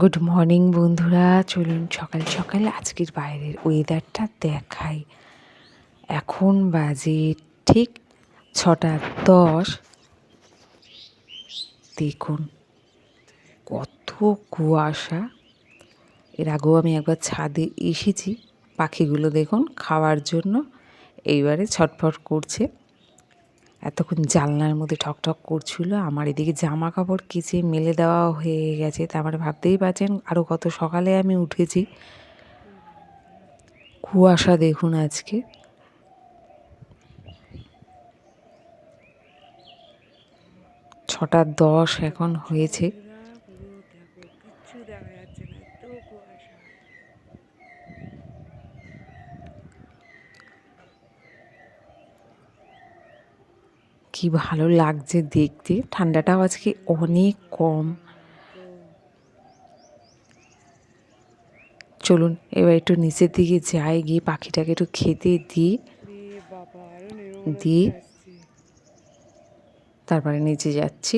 Good morning বন্ধুরা। চলুন সকাল সকাল আজকের বাইরের ওয়েদারটা দেখাই। এখন বাজে ঠিক ছটা দশ। দেখুন, কত কুয়াশা। এর আগেও আমি একবার ছাদে এসেছি, পাখিগুলো দেখুন, খাওয়ার জন্য। এইবারে ছটফট করছে। এতক্ষণ জানলার মধ্যে ঠকঠক করছিল, আমার এদিকে জামা কাপড় কেচে মেলে দেওয়া হয়ে গেছে। তারপরে ভাবতেই পারছেন আরও কত সকালে আমি উঠেছি। কুয়াশা দেখুন আজকে। ছটা দশ এখন হয়েছে কিচ্ছু দেখা যাচ্ছে না এত কুয়াশা কি ভালো লাগছে দেখতে। ঠান্ডাটাও আজকে অনেক কম। চলুন, এবার একটু নিচের দিকে যাই, গিয়ে পাখিটাকে একটু খেতে দিই। দিয়ে তারপরে নিচে যাচ্ছি।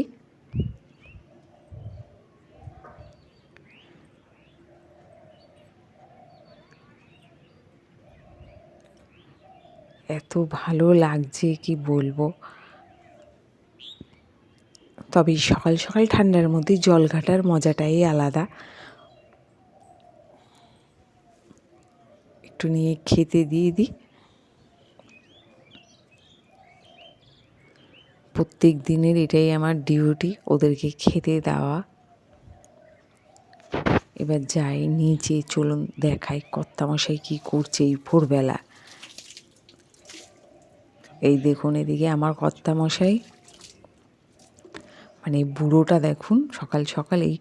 এত ভালো লাগছে, কি বলব? তবে সকাল সকাল ঠান্ডার মধ্যে জল ঘাটার মজাটাই আলাদা। একটু নিয়ে খেতে দিয়ে দিই। প্রত্যেক দিনের এটাই আমার ডিউটি, ওদেরকে খেতে দেওয়া। এবার যাই নিচে, চলুন দেখাই কর্তামশাই কী করছে এই ভোরবেলা। এই দেখুন এদিকে আমার কর্তামশাই। মানে বুড়োটা দেখুন, সকাল সকাল এই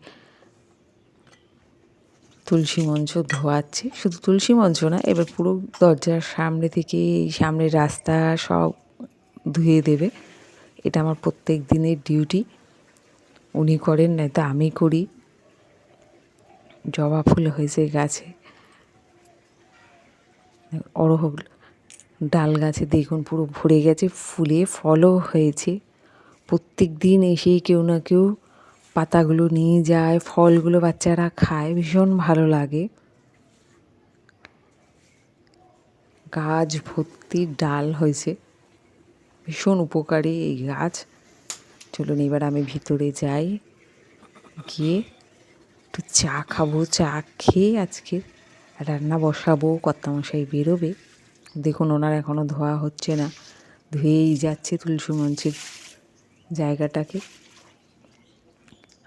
তুলসী মঞ্চ ধোয়াচ্ছে। শুধু তুলসী মঞ্চ না, এবার পুরো দরজার সামনে থেকে এই সামনের রাস্তা সব ধুয়ে দেবে। এটা আমার প্রত্যেক দিনের ডিউটি। উনি করেন না তো আমি করি। জবা ফুল হয়েছে গাছে। অরহর ডাল গাছে দেখুন পুরো ভরে গেছে, ফুলে ফলও হয়েছে। প্রত্যেক দিন এসেই কেউ না কেউ পাতাগুলো নিয়ে যায়, ফলগুলো বাচ্চারা খায়, ভীষণ ভালো লাগে। গাছ ভর্তি ডাল হয়েছে। ভীষণ উপকারী এই গাছ। চলুন এবার আমি ভিতরে যাই। গিয়ে একটু চা খাব, চা খেয়ে আজকে রান্না বসাবো, কর্তামশাই বেরোবে। দেখুন, ওনার এখনও ধোয়া হচ্ছে না। ধুয়েই যাচ্ছে তুলসী মঞ্চের জায়গাটাকে।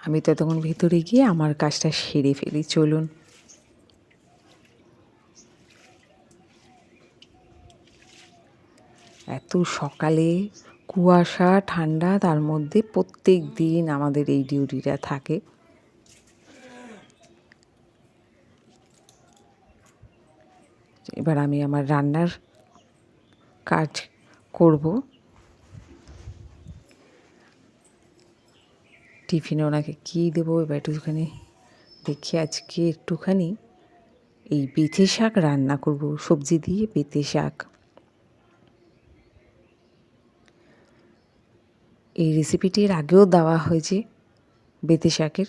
আমি ততক্ষণ ভেতরে গিয়ে আমার কাজটা সেরে ফেলি, চলুন। এত সকালে, কুয়াশা, ঠান্ডা, তার মধ্যে প্রত্যেক দিন আমাদের এই ডিউটিটা থাকে। এবার আমি আমার রান্নার কাজ করব। টিফিনে ওনাকে কী দেবো এবার একটুখানি দেখি। আজকে একটুখানি এই বেথে শাক রান্না করব, সবজি দিয়ে বেথে শাক। এই রেসিপিটির আগেও দেওয়া হয়েছে বেথে শাকের।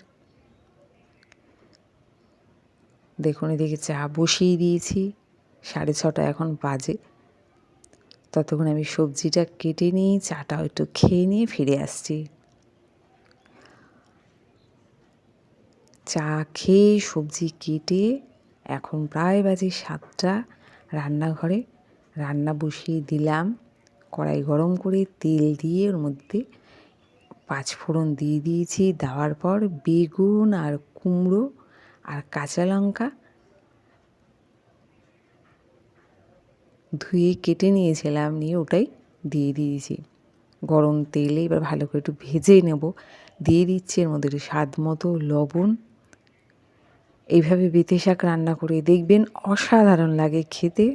দেখুন, এদিকে চা বসিয়ে দিয়েছি, সাড়ে ছটা এখন বাজে। ততক্ষণ আমি সবজিটা কেটে নিই চাটাও একটু খেয়ে নিয়ে ফিরে আসছি। চা খেয়ে সবজি কেটে এখন প্রায় বাজে সাতটা। রান্নাঘরে রান্না বসিয়ে দিলাম। কড়াই গরম করে তেল দিয়ে ওর মধ্যে পাঁচফোড়ন দিয়ে দিয়েছি। দেওয়ার পর বেগুন আর কুমড়ো আর কাঁচা লঙ্কা ধুয়ে কেটে নিয়েছিলাম, নিয়ে ওটাই দিয়ে দিয়েছি। গরম তেলে এবার ভালো করে একটু ভেজে নেব। দিয়ে দিচ্ছি এর মধ্যে একটু স্বাদ মতো লবণ এইভাবে বেতে শাক রান্না করে দেখবেন অসাধারণ লাগে খেতে।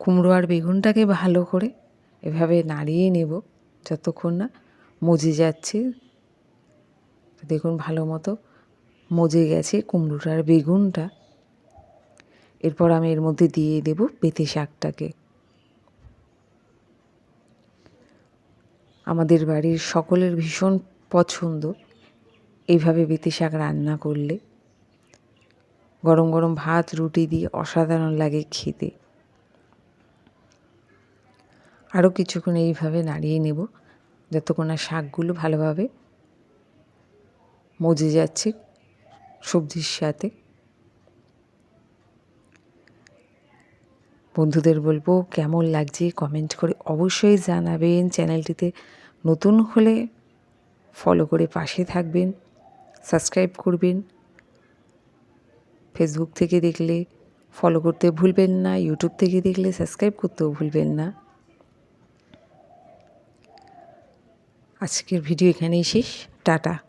কুমড়ো আর বেগুনটাকে ভালো করে এভাবে নাড়িয়ে নেব যতক্ষণ না মজে যাচ্ছে। দেখুন ভালো মতো মজে গেছে কুমড়োটার বেগুনটা। এরপর আমি এর মধ্যে দিয়ে দেব পেতে শাকটাকে। আমাদের বাড়ির সকলের ভীষণ পছন্দ এইভাবে বেতে শাক রান্না করলে। গরম গরম ভাত, রুটি দিয়ে অসাধারণ লাগে খেতে। আরও কিছুক্ষণ এইভাবে নাড়িয়ে নেব যতক্ষণ না শাকগুলো ভালোভাবে মজে যাচ্ছে সবজির সাথে। বন্ধুদের বলব, কেমন লাগছে কমেন্ট করে অবশ্যই জানাবেন। চ্যানেলটিতে নতুন হলে ফলো করে পাশে থাকবেন সাবস্ক্রাইব করবেন। ফেসবুক থেকে দেখলে ফলো করতে ভুলবেন না ইউটিউব থেকে দেখলে সাবস্ক্রাইব করতেও ভুলবেন না। আজকের ভিডিও এখানেই শেষ। টাটা।